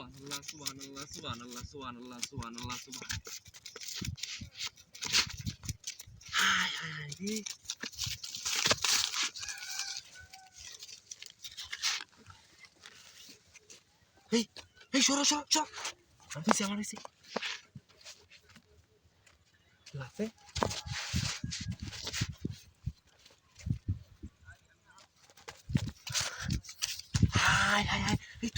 সুবহানাল্লাহ সুবহানাল্লাহ সুবহানাল্লাহ সুবহানাল্লাহ সুবহানাল্লাহ সুবহানাল্লাহ হায় হায় হায় রে এই এই সরো সরো সরো আমার পিছে আমার পিছে লাফে হায় হায় হায় এই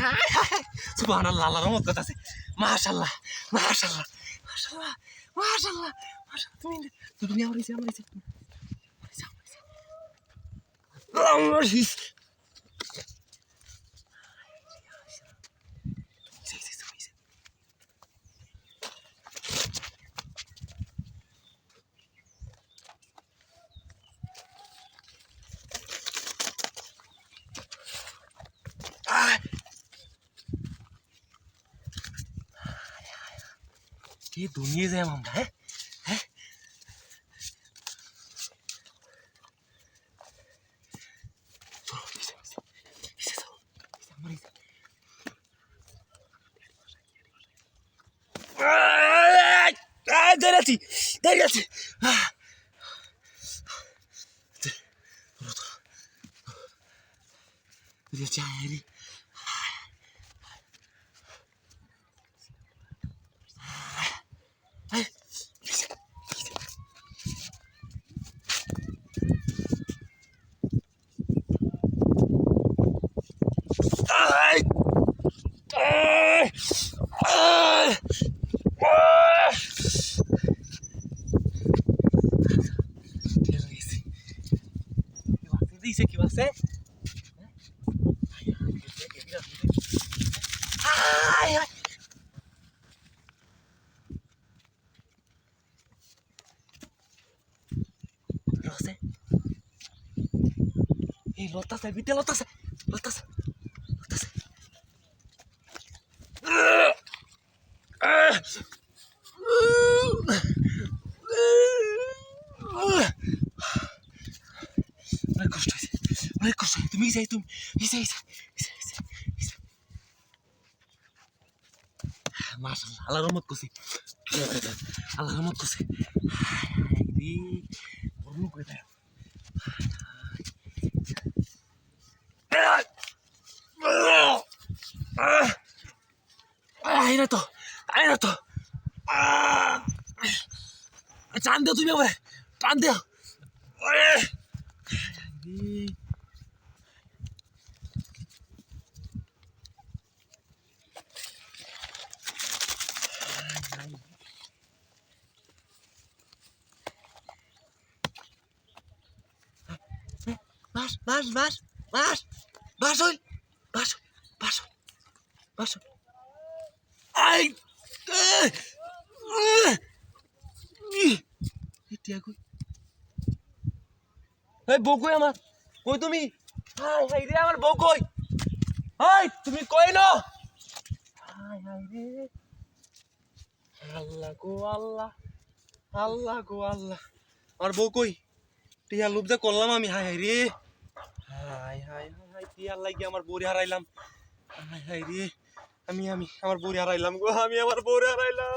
তুমি এই সুবহানাল্লাহ, আল্লাহর রহমত করতেছে। মাশাল্লাহ মাশাল্লাহ মাশাল্লাহ মাশাআল্লাহ মাশাআল্লাহ। তুমি তুমি আমার আমার কাছে আমার কি দুনিয়ে যায় আমরা হ্যাঁ? হ্যাঁ? চলো পিছে পিছে এই লতাছে বিতে লতাছে লতাছে লতাছে অনেক কষ্ট হয়েছে কষ্ট তুমি যাই, তুমি ইসে ইসে ইসে ইসে ইসে মাশাআল্লাহ, আল্লাহ রহমত করছি। আল্লাহ রহমত করছে। হায় হায় রে বড় করে দেয় আয় না তো আয় তো টান দেও তুমি আমার টান দেও বাস বাস বাস বাস বাস ওই বাস বাস বাস আই এতিয়া কই এই বউ কই আমার? কই তুমি? হাই হাই রে, আমার বউ কই? হাই, তুমি কই ন? হাই হাই রে। আল্লাহ গো আল্লাহ আল্লাহ গো আল্লাহ। আমার বউ কই? টিয়া লুপ যে করলাম আমি, হাই হাই রে। হাই হাই হাই। হাই টিয়ার লাগি, আমার বউরে হারাইলাম। হাই আমি আমি, আমার বউরে হারাইলাম গো, আমি আমার বউরে হারাইলাম।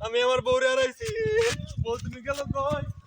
আমি আমার বউরে হারাইছি। বউ তুমি গেল কই?